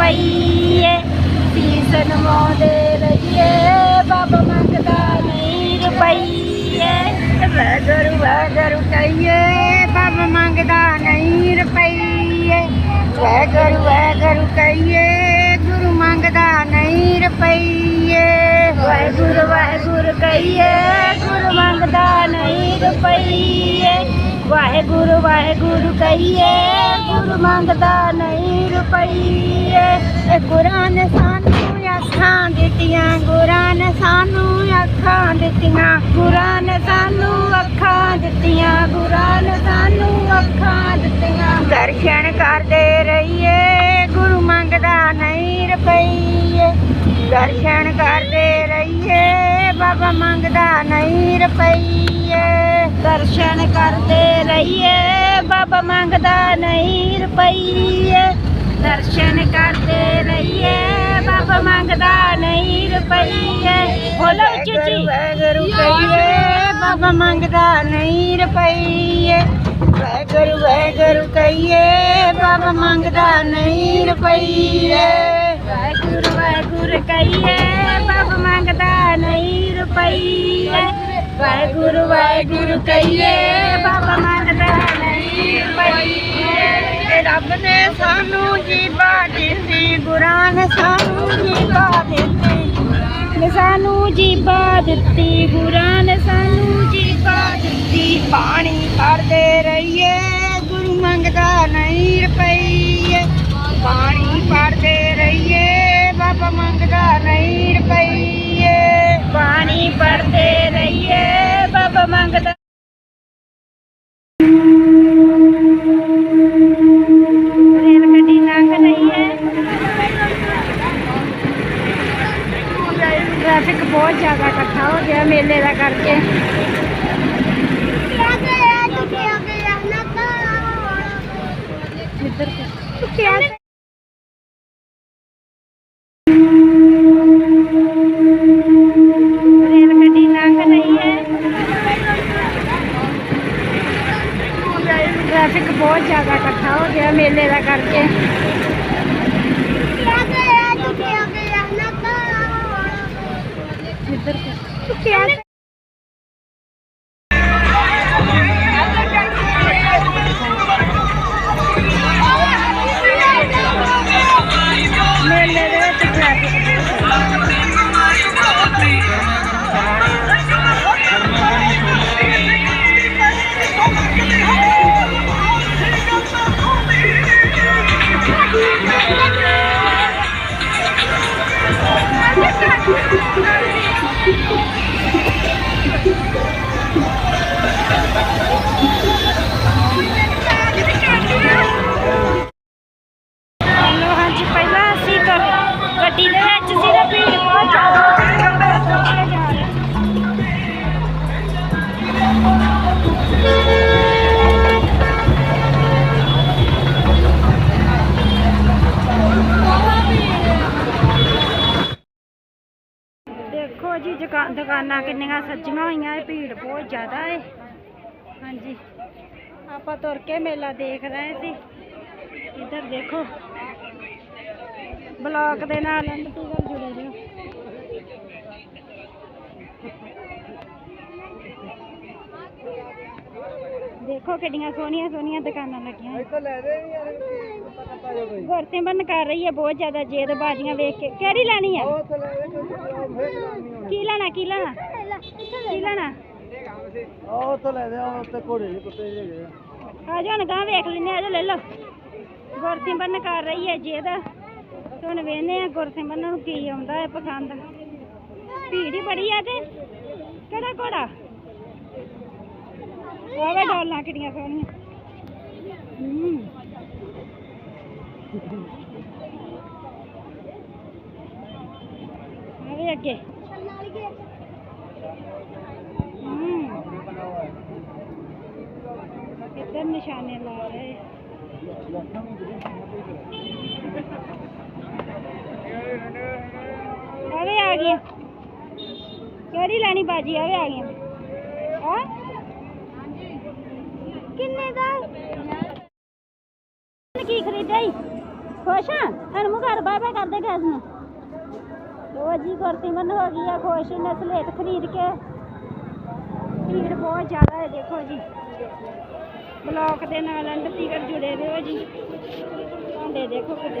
ਮੰਗਦਾ ਨਹੀਂ ਰੁਪਈਏ ਸੀਸ ਨਵਾਉਂਦੇ ਰਹੀਏ। ਬਾਬਾ ਮੰਗਦਾ ਨਹੀਂ ਰੁਪਈਏ ਵੈਗਰੂ ਵੈਗਰੂ ਕਹੀਏ, ਬਾਬਾ ਮੰਗਦਾ ਨਹੀਂ ਰੁਪਈਏ ਵੈਗਰੂ ਵੈਗਰੂ ਕਹੀਏ, ਗੁਰੂ ਮੰਗਦਾ ਨਹੀਂ ਰੁਪਈਏ ਵਾਹਿਗੁਰੂ ਵਾਹਿਗੁਰੂ ਕਹੀਏ, ਗੁਰੂ ਮੰਗਦਾ ਨਹੀਂ ਰੁਪਈਏ ਵਾਹਿਗੁਰੂ ਵਾਹਿਗੁਰੂ ਕਹੀਏ, ਗੁਰੂ ਮੰਗਦਾ ਨਹੀਂ ਰੁਪਈਏ। ਇਹ ਗੁਰਾਂ ਨੇ ਸਾਨੂੰ ਅੱਖਾਂ ਦਿੱਤੀਆਂ, ਗੁਰਾਂ ਨੇ ਸਾਨੂੰ ਅੱਖਾਂ ਦਿੱਤੀਆਂ, ਗੁਰਾਂ ਨੇ ਸਾਨੂੰ ਅੱਖਾਂ ਦਿੱਤੀਆਂ, ਗੁਰਾਂ ਨੇ ਸਾਨੂੰ ਅੱਖਾਂ ਦਿੱਤੀਆਂ। ਦਰਸ਼ਨ ਕਰਦੇ ਰਹੀਏ, ਗੁਰੂ ਮੰਗਦਾ ਨਹੀਂ ਰੁਪਈਏ। ਦਰਸ਼ਨ ਕਰਦੇ ਰਹੀਏ। ਬਾਬਾ ਮੰਗਦਾ ਨਹੀਂ ਰੁਪਈਏ। ਦਰਸ਼ਨ ਕਰਦੇ ਰਹੀਏ ਬਾਬਾ ਮੰਗਦਾ ਨਹੀਂ ਰੁਪਈਏ। ਦਰਸ਼ਨ ਕਰਦੇ ਰਹੀਏ ਬਾਬਾ ਮੰਗਦਾ ਨਹੀਂ ਰੁਪਈਏ। ਬੋਲੋ ਉੱਚੀ ਵਾਹਿਗੁਰੂ ਕਹੀਏ ਬਾਬਾ ਮੰਗਦਾ ਨਹੀਂ ਰੁਪਈਏ। ਵਾਹਿਗੁਰੂ ਵਾਹਿਗੁਰੂ ਕਹੀਏ ਬਾਬਾ ਮੰਗਦਾ ਨਹੀਂ ਰੁਪਈਏ। ਵਾਹਿਗੁਰੂ ਵਾਹਿਗੁਰੂ ਕਹੀਏ ਬਾਬਾ ਮੰਗਦਾ ਨਹੀਂ ਰੁਪਈਏ। ਵਾਹਿਗੁਰੂ ਵਾਹਿਗੁਰੂ ਕਹੀਏ, ਬਾਬਾ ਮੰਗਦਾ ਨਹੀਂ ਰੁਪਈਏ। ਰੱਬ ਨੇ ਸਾਨੂੰ ਜੀਵਾ ਦਿੱਤੀ, ਗੁਰਾਂ ਨੇ ਸਾਨੂੰ ਜੀਵਾ ਦਿੱਤੀ। ਨੇ ਸਾਨੂੰ ਜੀਵਾ ਦਿੱਤੀ, ਗੁਰਾਂ ਨੇ ਸਾਨੂੰ ਜੀਵਾ ਦਿੱਤੀ। ਪਾਣੀ ਕਰਦੇ ਰਹੀਏ, ਗੁਰੂ ਮੰਗਦਾ ਨਹੀਂ ਰੁਪਈਏ। ਪਾਣੀ ਪੜਦੇ ਰਹੀਏ, ਬਾਬਾ ਮੰਗਦਾ ਨਹੀਂ ਰੁਪਈਏ। ਪਾਣੀ ਪੜਦੇ ਰਹੀਏ ਬਾਬਾ ਮੰਗਦਾ। ਟ੍ਰੈਫਿਕ ਬਹੁਤ ਜ਼ਿਆਦਾ ਇਕੱਠਾ ਹੋ ਗਿਆ ਮੇਲੇ ਦਾ ਕਰਕੇ। ਇੱਧਰ ਕਿਆ ਹੋ ਗਿਆ ਮੇਲੇ ਦਾ ਕਰਕੇ। ਇੱਧਰ ਦੁਕਾ- ਦੁਕਾਨਾਂ ਕਿੰਨੀਆਂ ਸੱਜੀਆਂ ਹੋਈਆਂ ਹੈ ਭੀੜ ਬਹੁਤ ਜ਼ਿਆਦਾ ਹੈ ਹਾਂਜੀ। ਆਪਾਂ ਤੁਰ ਕੇ ਮੇਲਾ ਦੇਖ ਰਹੇ ਸੀ। ਇੱਧਰ ਦੇਖੋ। ਬਲੌਕ ਦੇ ਨਾਲ ਐਂਟੀ ਨਾਲ ਜੁੜੇ ਰਹੋ ਦੇਖੋ ਕਿੰਨੀਆਂ ਸੋਹਣੀਆਂ ਸੋਹਣੀਆਂ ਦੁਕਾਨਾਂ ਲੱਗੀਆਂ। ਹੋਈਆਂ। ਇੱਥੇ ਲੈ ਦੇ ਯਾਰ ਕੋਈ ਗੁਰਸਿਮਰਨ ਕਰ ਰਹੀ ਹੈ ਬਹੁਤ ਜ਼ਿਆਦਾ ਜੇਦ ਬਾਜੀਆਂ ਵੇਖ ਕੇ। ਕਿਹੜੀ ਲੈਣੀ ਹੈ ਤੇ ਦੇ ਕੀ ਲੈਣਾ ਕੀ ਲੈਣਾ? ਕੀ ਲੈਣਾ? ਉਹ ਤੋਂ ਲੈ ਦੇ ਉਹ ਉੱਤੇ ਘੋੜੇ ਜਿਹੇ ਕੁੱਤੇ ਹੈਗੇ ਆ। ਹੁਣ ਗਾਂ ਵੇਖ ਲੈਨੇ ਆ ਜਾ ਲੈ ਲਓ। ਗੁਰਸਿਮਰਨ ਕਰ ਰਹੀ ਹੈ ਜੇਦ। ਤੇ ਹੁਣ ਵੇਖਨੇ ਆ ਗੁਰਸਿਮਰਨ ਨੂੰ ਕੀ ਆਉਂਦਾ ਹੈ ਪਸੰਦ। ਭੀੜ ਹੀ ਬੜੀ ਆ ਤੇ। ਕਿਹੜਾ ਘੋੜਾ? ਆਵੇ ਡੋਲਾਂ ਕਿੰਨੀਆਂ ਸੋਹਣੀਆਂ। ਹੂੰ। ਆਵੇ ਅੱਗੇ। ਕਿੱਧਰ ਨਿਸ਼ਾਨੇ ਲਾ ਰਹੇ? ਆਵੇ ਆ ਗਈ। ਕਿਹੜੀ ਲੈਣੀ ਬਾਜੀ? ਆਵੇ ਆ ਗਈ ਹਾਂ? ਕਿੰਨੇ ਦਾ? ਕੀ ਖਰੀਦਿਆ ਖੁਸ਼? ਆ ਹਣ ਮੂੰਹ ਕਰ ਬਾਏ ਬਾਏ ਕਰਦੇ ਗੈਸ ਨੂੰ ਲੋ ਜੀ ਗੁਰਸਿਮਰਨ ਹੋ ਗਈ ਆ ਖੁਸ਼ ਨੇ ਸਲੇਟ ਖਰੀਦ ਕੇ। ਭੀੜ ਬਹੁਤ ਜ਼ਿਆਦਾ ਹੈ, ਦੇਖੋ ਜੀ। ਬਲੌਕ ਦੇ ਨਾਲ ਅੰਡ ਟਿਕਟ ਜੁੜੇ ਰਹੋ ਜੀ। ਭਾਂਡੇ ਦੇਖੋ ਕਿੱਡੇ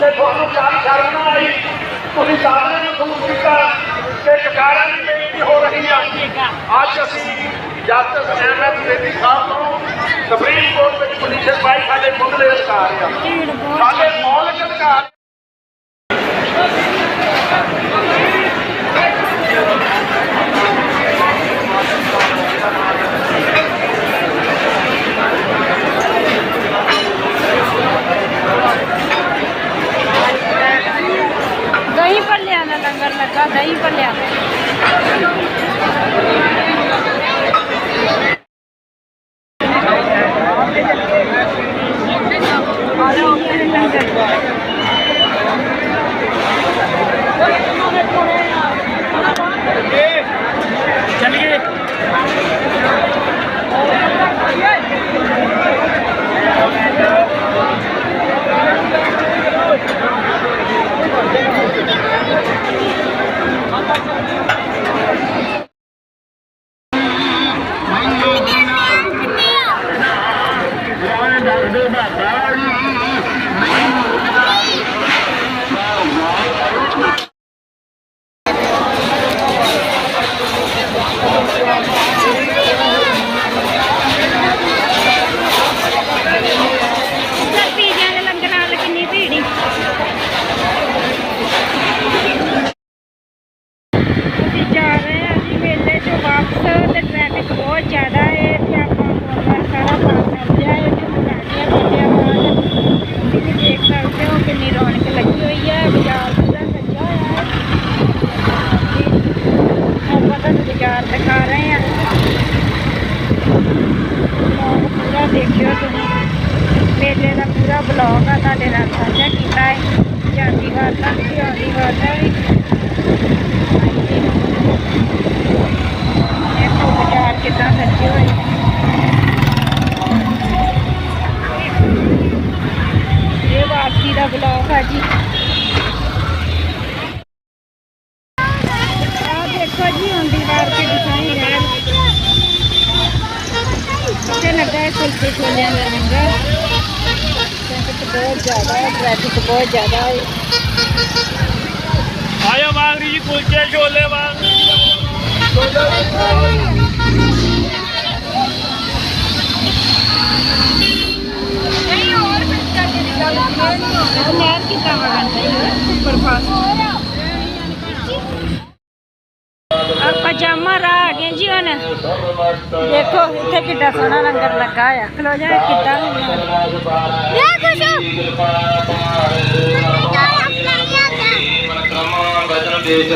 ਤੇ ਤੁਹਾਨੂੰ ਕੰਮ ਸ਼ਰਮ ਨਾ ਆਈ। ਤੁਸੀਂ ਸਾਰਿਆਂ ਨੇ ਦੂਰ ਕੀਤਾ ਕਿ ਕਕਾਰਾਂ ਦੀ ਬੇਇੱਜ਼ਤੀ ਹੋ ਰਹੀ ਆ। ਅੱਜ ਅਸੀਂ ਜਸਟਿਸ ਅਹਿਮਦ ਬੇਦੀ ਸਾਹਿਬ ਤੋਂ ਸੁਪਰੀਮ ਕੋਰਟ ਵਿੱਚ ਪਟੀਸ਼ਨ ਪਾਈ, ਸਾਡੇ ਮੁੱਢਲੇ ਅਧਿਕਾਰ ਆ। ਸਾਡੇ ਮੌਲਿਕ ਅਧਿਕਾਰ ਦਹੀਂ ਭੱਲਿਆਂ ਦਾ ਲੰਗਰ ਲੱਗਾ ਦਹੀਂ ਭੱਲਿਆਂ ਦਾ ਸਰ ਪੀਜ਼ਿਆਂ ਦੇ ਲੰਗਰ ਨਾਲ ਕਿੰਨੀ ਭੀੜ ਸੀ ਅਸੀਂ ਜਾ ਰਹੇ ਹਾਂ ਜੀ ਮੇਲੇ ਚੋਂ ਵਾਪਸ ਤੇ ਟ੍ਰੈਫਿਕ ਬਹੁਤ ਜ਼ਿਆਦਾ ਹੈ ਤੇ ਆਪਾਂ ਗੁਰਦੁਆਰਾ ਸਾਰਾ ਬੰਦ ਕਰ ਦਿਆ ਹੈ ਤੇ ਮੁਰਾਦੀਆਂ ਬੰਦਿਆ ਬਾਅਦ ਤੁਸੀਂ ਦੇਖ ਸਕਦੇ ਹੋ ਕਿੰਨੀ ਰੌਣਕ ਲੱਗੀ ਹੋਈ ਹੈ ਬਾਜ਼ਾਰ ਪੂਰਾ ਸੱਜਾ ਹੋਇਆ ਹੈ ਆਪਾਂ ਤੁਹਾਨੂੰ ਬਾਜ਼ਾਰ ਦਿਖਾ ਰਹੇ ਹਾਂ ਵਲੌਗ ਪੂਰਾ ਦੇਖਿਓ ਤੁਸੀਂ ਮੇਲੇ ਦਾ ਪੂਰਾ ਬਲੌਗ ਆ ਤੁਹਾਡੇ ਨਾਲ ਸਾਂਝਾ ਕੀਤਾ ਹੈ ਜਾਂਦੀ ਵਾਰ ਦਾ ਵੀ ਆਉਂਦੀ ਵਾਰ ਦਾ ਵੀ ਦੇਖੋ ਬਾਜ਼ਾਰ ਕਿੱਦਾਂ ਸੱਜੇ ਹੋਏ ਨੇ। ਇਹ ਵਾਪਸੀ ਦਾ ਬਲੌਗ ਆ ਜੀ ਆ ਦੇਖੋ ਜੀ ਹੁੰਦੀ ਵਾਰ ਕੇ ਦਿਖਾਈ ਰਹਿਣ ਇੱਥੇ ਲੱਗਾ ਹੈ ਕੁਲਚੇ ਆਇਆ ਵਾਂਗਰੀ ਜੀ ਕੁਲਚੇ ਛੋਲੇ ਵਾਂਗ ਨਹਿਰ ਕਿੱਦਾਂ ਵਗਦਾ ਹੈ ਸੁਪਰ ਫਾਸਟ ਆਪਾਂ ਜਾਮਾ ਰਾਹ ਆ ਗਏ ਜੀ ਹੁਣ। ਦੇਖੋ ਇੱਥੇ ਕਿੱਡਾ ਸੋਹਣਾ ਲੰਗਰ ਲੱਗਾ ਆ ਖਲੋ ਜਾ ਕਿੱਦਾਂ ਵੇ ਖੁਸ਼ੂ പ്രയോജനം ഉപയോഗിച്ച